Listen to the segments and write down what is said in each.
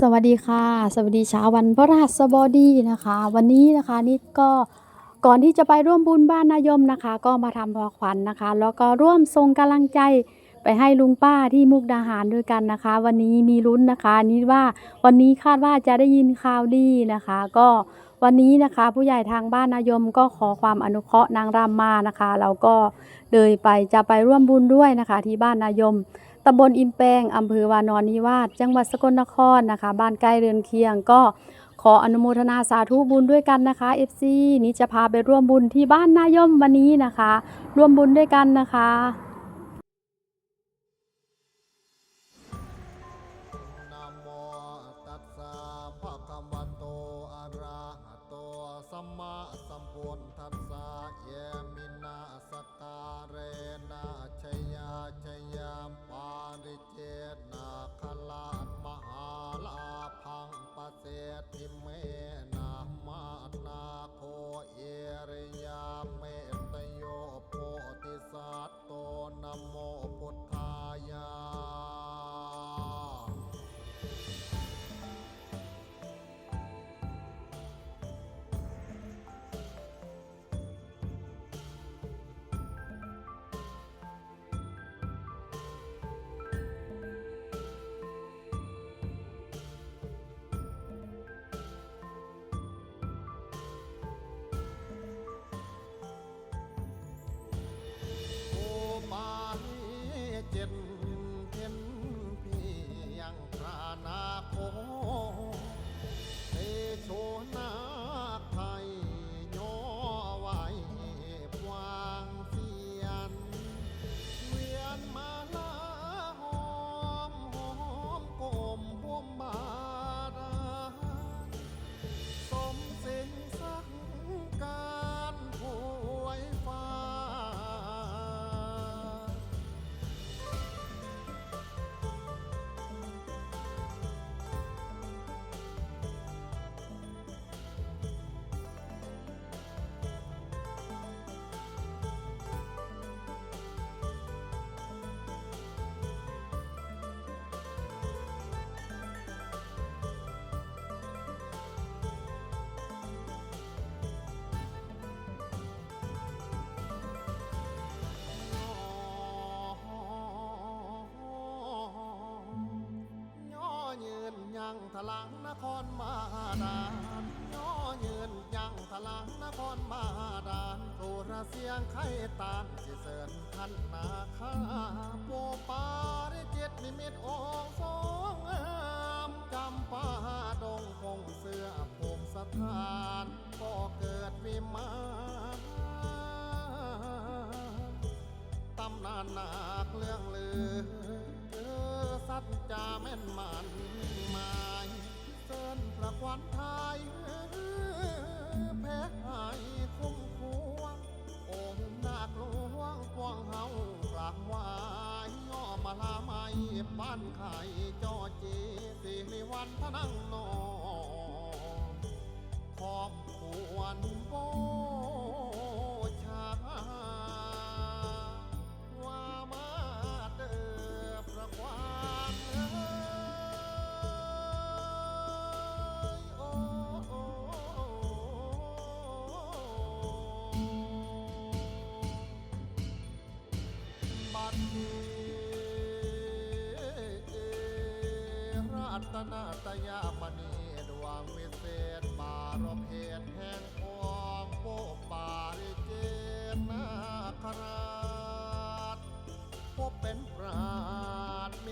สวัสดีค่ะ สวัสดีเช้าวันพฤหัสบดีนะคะ วันนี้นะคะนิดก็ก่อนที่จะไปร่วมบุญบ้านนายมนะคะ ก็มาทำพอขวัญนะคะ แล้วก็ร่วมส่งกำลังใจไปให้ลุงป้าที่มุกดาหารด้วยกันนะคะ วันนี้มีลุ้นนะคะนิดว่าวันนี้คาดว่าจะได้ยินข่าวดีนะคะ ก็วันนี้นะคะผู้ใหญ่ทางบ้านนายมก็ขอความอนุเคราะห์นางรำมานะคะ เราก็เลยไปจะไปร่วมบุญด้วยนะคะ ที่บ้านนายม ตำบลอินแปงอำเภอวานอนนิวาสจังหวัดสกลนครนะคะ บ้านใกล้เรือนเคียงก็ขออนุโมทนาสาธุบุญด้วยกันนะคะ FC นี้จะพาไปร่วมบุญที่บ้านนายมวันนี้นะคะ ร่วมบุญด้วยกันนะคะ ลังนครมาดานย่อยืนยังทลังนครมาดานตุรเสียงไข่ตานสิเสริญทันนาคาโปปาริจิตนิมิตองสองงามจำปาดงคงเสื้อพงสถานก็เกิดวิมานตำนานหนักเรื่องลือเออสัจจาแม่นมันมา ควันไทยแพ้หายคุ้มควงองค์นาคหลวงกวางเฮากราบไหวายย่อมาลาไม่บ้านไข่จอจีสิริวันทนังนองขอบควรโบ ตนาตยามณีดวงวิเศษบารมเหตุแห่งพวงโปปาริเจนาคราชพบเป็นปราดเม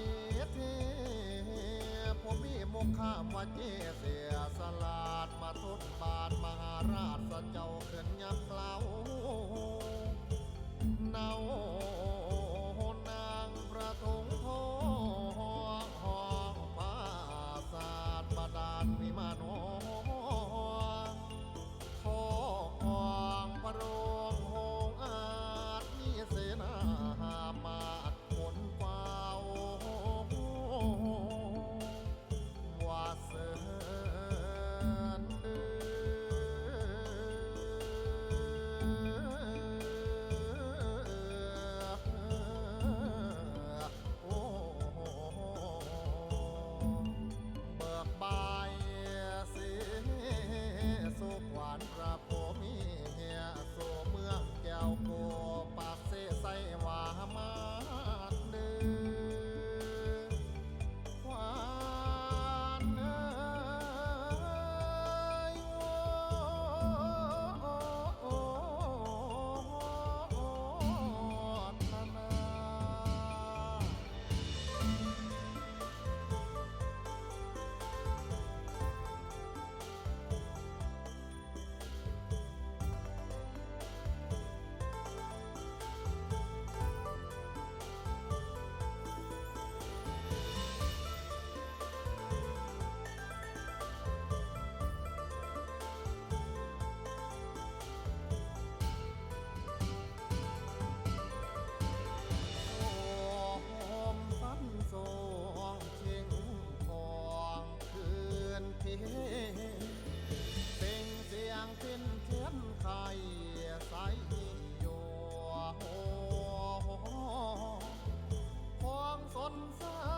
เทผมมีมุขามว่าเจเสียสลาดมาทุนบาทมหาราช นสา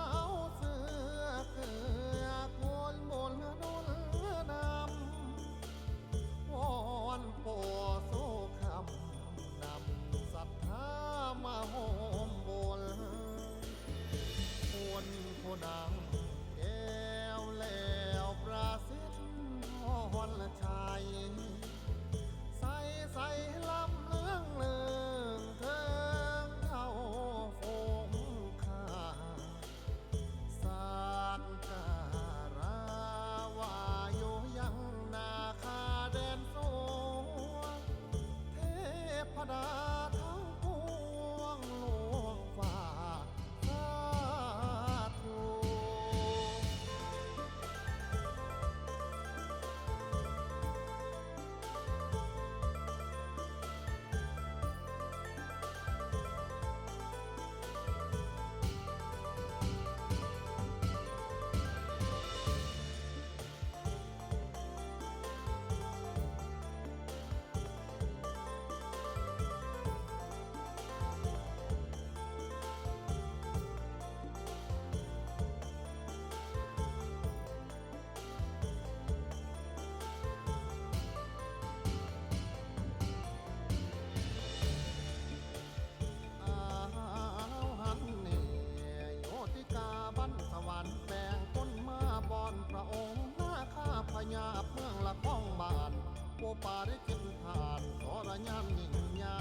ปาริกินทานสรยามยิ่งใหญ่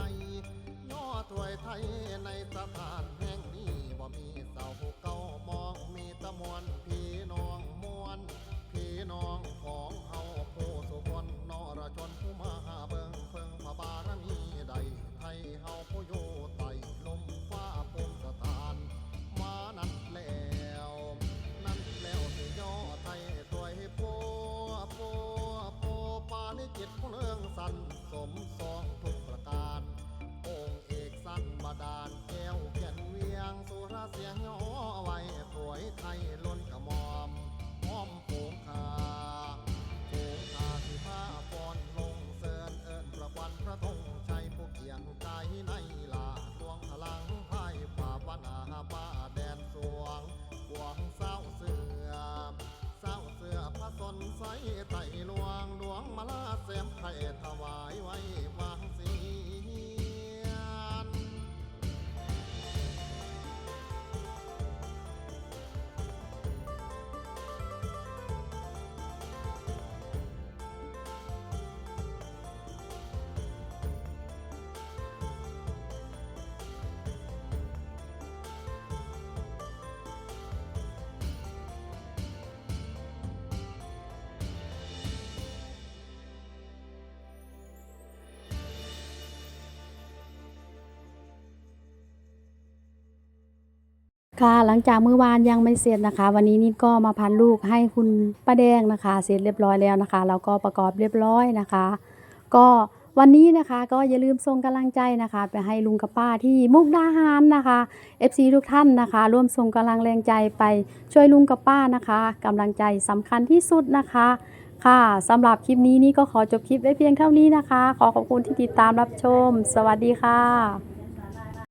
ย่อถวยไทยในสถานแห่งนี้บ่มีเสาเก้ามองมีตะมวลพี่น้องมวลพี่น้องของ เสียงย่อไว้ถวยไทยล้น ค่ะหลังจากเมื่อวานยังไม่เสร็จนะคะ วันนี้นิดก็มาพันลูกให้คุณป้าแดงนะคะ เสร็จเรียบร้อยแล้วนะคะ แล้วก็ประกอบเรียบร้อยนะคะ ก็วันนี้นะคะก็อย่าลืมส่งกำลังใจนะคะ ไปให้ลุงกับป้าที่มุกดาหารนะคะ FC ทุกท่านนะคะ ร่วมส่งกำลังแรงใจไปช่วยลุงกับป้านะคะกำลังใจสำคัญที่สุดนะคะค่ะสำหรับคลิปนี้นี่ก็ขอจบคลิปไว้เพียงเท่านี้นะคะ ขอขอบคุณที่ติดตามรับชม สวัสดีค่ะ